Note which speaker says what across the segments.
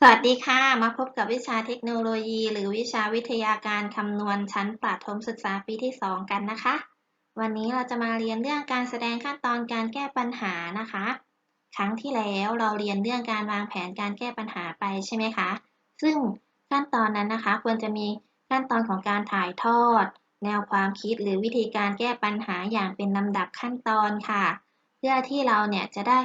Speaker 1: สวัสดีค่ะ มาพบกับวิชาเทคโนโลยี หรือวิชาวิทยาการคำนวณชั้นประถมศึกษาปีที่ 2 กันนะคะ วันนี้เราจะมาเรียนเรื่องการแสดงขั้นตอนการแก้ปัญหานะคะ ครั้งที่แล้วเราเรียนเรื่องการวางแผนการแก้ปัญหาไปใช่ไหมคะ ซึ่งขั้นตอนนั้นนะคะ ควรจะมีขั้นตอนของการถ่ายทอด แนวความคิดหรือวิธีการแก้ปัญหาอย่างเป็นลำดับขั้นตอนค่ะ เพื่อที่เราเนี่ยจะได้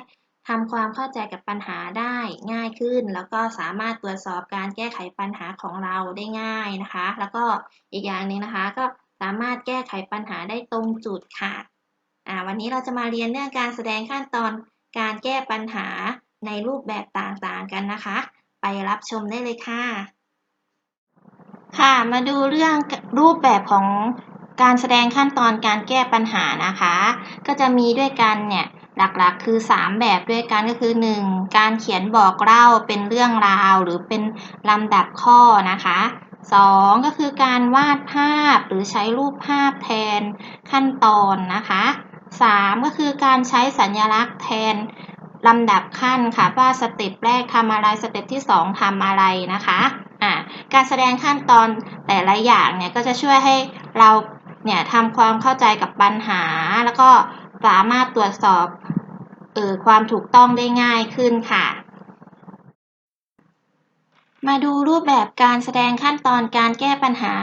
Speaker 1: ทำความเข้าใจกับปัญหาได้ง่ายขึ้น แล้วก็สามารถตรวจสอบการแก้ไขปัญหาของเราได้ง่ายนะคะ แล้วก็อีกอย่างหนึ่งนะคะ ก็สามารถแก้ไขปัญหาได้ตรงจุดค่ะอ่าวันนี้เราจะมาเรียนเรื่องการแสดงขั้นตอนการแก้ปัญหาในรูปแบบต่างๆกันนะคะ ไปรับชมได้เลยค่ะ ค่ะมาดูเรื่องรูปแบบของการแสดงขั้นตอนการแก้ปัญหานะคะ ก็จะมีด้วยกันเนี่ย หลักๆ คือ 3 แบบด้วยกันก็คือ 1. การเขียนบอกเล่าเป็นเรื่องราวหรือเป็นลำดับข้อนะคะ 2. ก็คือการวาดภาพหรือใช้รูปภาพแทนขั้นตอนนะคะ 3. ก็คือการใช้สัญลักษณ์แทนลำดับขั้นค่ะว่าสเต็ปแรกทำอะไรสเต็ปที่ 2ทำอะไรนะคะอ่าการแสดงขั้นตอนแต่ละอย่างเนี่ยก็จะช่วยให้เราเนี่ยทำความเข้าใจกับปัญหา แล้วก็สามารถตรวจสอบ เออความถูกต้องได้ง่ายขึ้นค่ะ มาดูรูปแบบการแสดงขั้นตอนการแก้ปัญหา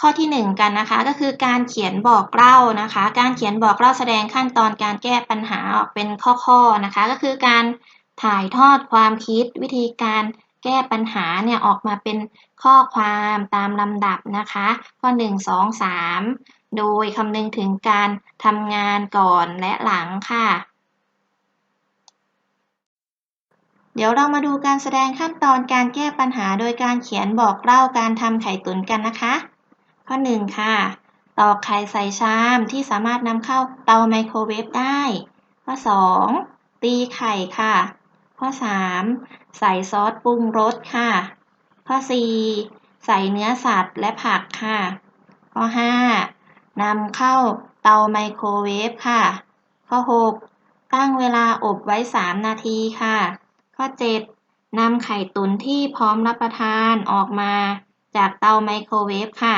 Speaker 1: ข้อที่ 1 กันนะคะ ก็คือการเขียนบอกเล่านะคะ การเขียนบอกเล่าแสดงขั้นตอนการแก้ปัญหาออกเป็นข้อๆนะคะ ก็คือการถ่ายทอดความคิดวิธีการแก้ปัญหาเนี่ยออกมาเป็นข้อความตามลำดับนะคะ ข้อ 1 2 3 โดยคำนึงถึงการทำงานก่อนและหลังค่ะ เดี๋ยวเรามาดูการแสดงขั้นตอนการแก้ปัญหาโดยการเขียนบอกเล่าการทำไข่ตุ๋นกันนะคะ ข้อ 1 ค่ะ ตอกไข่ใส่ชามที่สามารถนำเข้าเตาไมโครเวฟได้ ข้อ 2 ตีไข่ค่ะ ข้อ 3 ใส่ซอสปรุงรสค่ะ ข้อ 4 ใส่เนื้อสัตว์และผักค่ะ ข้อ 5 นำเข้าเตาไมโครเวฟค่ะ ข้อ 6 ตั้งเวลาอบไว้ 3 นาทีค่ะ ข้อ 7 นำไข่ตุ๋นที่พร้อมรับประทานออกมาจากเตาไมโครเวฟค่ะ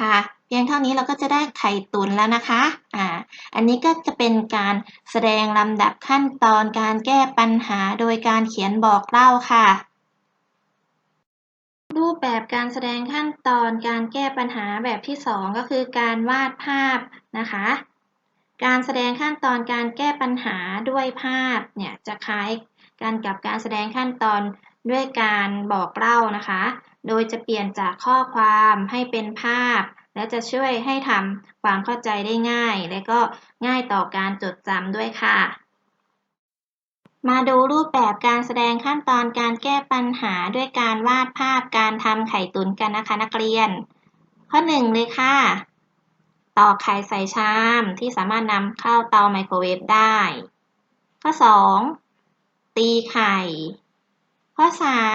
Speaker 1: ค่ะ เพียงเท่านี้เราก็จะได้ไข่ตุ๋นแล้วนะคะ อ่า อันนี้ก็จะเป็นการแสดงลำดับขั้นตอนการแก้ปัญหาโดยการเขียนบอกเล่าค่ะรูปแบบการแสดงขั้นตอนการแก้ปัญหาแบบที่ 2 ก็คือการวาดภาพนะคะ การแสดงขั้นตอนการแก้ปัญหาด้วยภาพเนี่ยจะคล้าย กันกับการแสดงขั้นตอนด้วยการบอกเล่านะคะ โดยจะเปลี่ยนจากข้อความให้เป็นภาพ และจะช่วยให้ทำความเข้าใจได้ง่าย และก็ง่ายต่อการจดจำด้วยค่ะ มาดูรูปแบบการแสดงขั้นตอนการแก้ปัญหาด้วยการวาดภาพการทำไข่ตุ๋นกันนะคะนักเรียน ข้อ1เลยค่ะตอกไข่ใส่ชามที่สามารถนำเข้าเตาไมโครเวฟได้ ข้อ 2 ตีไข่ ข้อ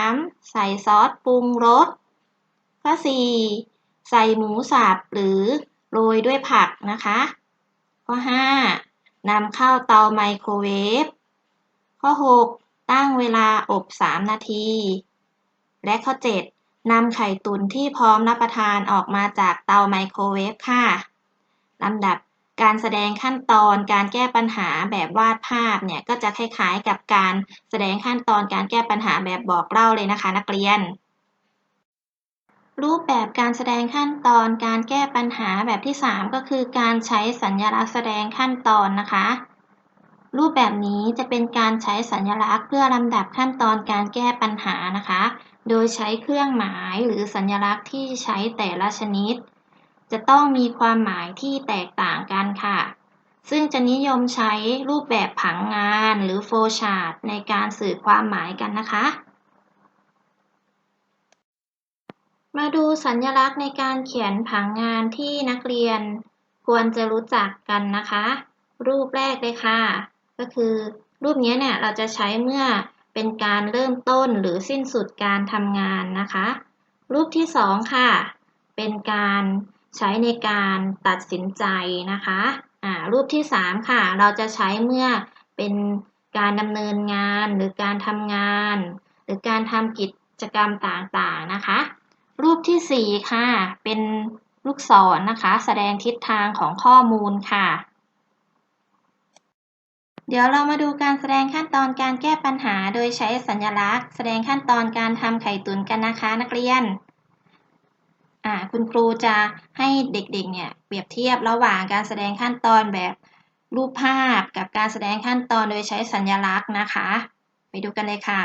Speaker 1: 3 ใส่ซอสปรุงรส ข้อ 4 ใส่หมูสับหรือโรยด้วยผักนะคะ ข้อ 5 นำเข้าเตาไมโครเวฟ ข้อ 6 ตั้งเวลาอบ 3 นาที และข้อ 7 นำไข่ตุ๋นที่พร้อมรับประทานออกมาจากเตาไมโครเวฟค่ะลำดับ การแสดงขั้นตอนการแก้ปัญหาแบบวาดภาพเนี่ยก็จะคล้ายๆกับการแสดงขั้นตอนการแก้ปัญหาแบบบอกเล่าเลยนะคะ นักเรียน รูปแบบการแสดงขั้นตอนการแก้ปัญหาแบบที่ 3 ก็คือการใช้สัญลักษณ์แสดงขั้นตอนนะคะ รูปแบบนี้จะเป็นการใช้สัญลักษณ์เพื่อลำดับขั้นตอนการแก้ปัญหานะคะ โดยใช้เครื่องหมายหรือสัญลักษณ์ที่ใช้แต่ละชนิด จะต้องมีความหมายที่แตกต่างกันค่ะ ซึ่งจะนิยมใช้รูปแบบผังงานหรือโฟลชาร์ตในการสื่อความหมายกันนะคะ มาดูสัญลักษณ์ในการเขียนผังงานที่นักเรียนควรจะรู้จักกันนะคะ รูปแรกเลยค่ะ ก็คือรูปนี้เนี่ยเราจะใช้เมื่อเป็นการเริ่มต้นหรือสิ้นสุดการทำงานนะคะ รูปที่สองค่ะ เป็นการ ใช้ในการตัดสินใจนะคะอ่ารูปที่สามค่ะ เราจะใช้เมื่อเป็นการดำเนินงานหรือการทำงาน หรือการทำกิจกรรมต่างๆนะคะ รูปที่ 4 ค่ะ เป็นลูกศรนนะคะ แสดงทิศทางของข้อมูลค่ะ เดี๋ยวเรามาดูการแสดงขั้นตอนการแก้ปัญหา โดยใช้สัญลักษณ์ แสดงขั้นตอนการทำไข่ตุ๋นกันนะคะ นักเรียน อ่าคุณครูจะให้เด็กๆเนี่ยเปรียบเทียบระหว่างการแสดงขั้นตอนแบบรูปภาพกับการแสดงขั้นตอนโดยใช้สัญลักษณ์นะคะ ไปดูกันเลยค่ะ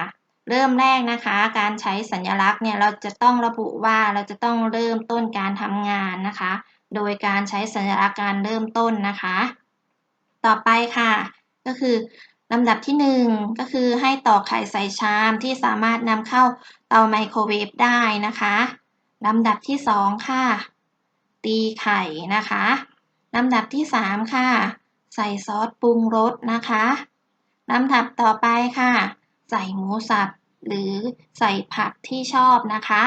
Speaker 1: เริ่มแรกนะคะ การใช้สัญลักษณ์เนี่ยเราจะต้องระบุว่าเราจะต้องเริ่มต้นการทำงานนะคะ โดยการใช้สัญลักษณ์การเริ่มต้นนะคะ ต่อไปค่ะ ก็คือลำดับที่ 1 ก็คือให้ตอกไข่ใส่ชามที่สามารถนำเข้าเตาไมโครเวฟได้นะคะ ลำดับที่2ค่ะ ตีไข่นะคะลำดับที่3ค่ะ ใส่ซอสปรุงรสนะคะลำดับต่อไปค่ะ ใส่หมูสับหรือใส่ผักที่ชอบนะคะ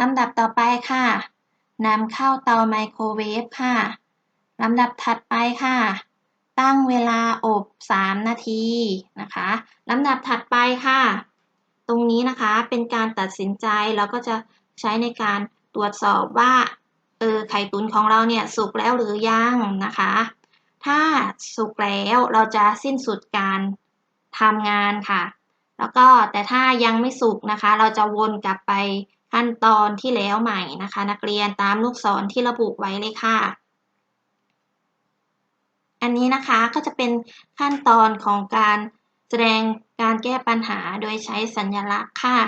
Speaker 1: ลำดับต่อไปค่ะนำเข้าเตาไมโครเวฟค่ะลำดับถัดไปค่ะ ตั้งเวลาอบ 3 นาทีนะคะลำดับถัดไปค่ะ ตรงนี้นะคะเป็นการตัดสินใจเราก็จะ ใช้ในการตรวจสอบว่าเออไข่ตุ๋นของเราเนี่ยสุกแล้วหรือยังนะคะ ถ้าสุกแล้วเราจะสิ้นสุดการทำงานค่ะ แล้วก็แต่ถ้ายังไม่สุกนะคะ เราจะวนกลับไปขั้นตอนที่แล้วใหม่นะคะ นักเรียนตามลูกศรที่ระบุไว้เลยค่ะ อันนี้นะคะก็จะเป็นขั้นตอนของการแสดงการแก้ปัญหาโดยใช้สัญลักษณ์ค่ะ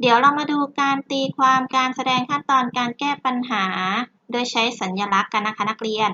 Speaker 1: เดี๋ยวเรามาดูการตีความการแสดงขั้นตอนการแก้ปัญหา โดยใช้สัญลักษณ์กันนะคะนักเรียน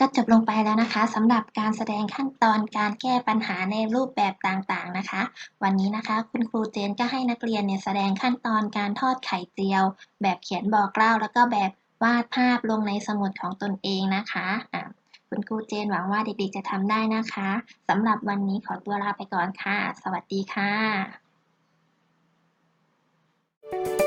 Speaker 1: ก็จบลงไปแล้วนะคะสำหรับการแสดงขั้นตอนการแก้ปัญหาในรูปแบบต่างๆนะคะ วันนี้นะคะคุณครูเจนก็ให้นักเรียนเนี่ยแสดงขั้นตอนการทอดไข่เจียว แบบเขียนบอกเล่า แล้วก็แบบวาดภาพลงในสมุดของตนเองนะคะะคุณครูเจนหวังว่าเด็กๆจะทำได้นะคะสำหรับวันนี้ขอตัวลาไปก่อนค่ะ สวัสดีค่ะ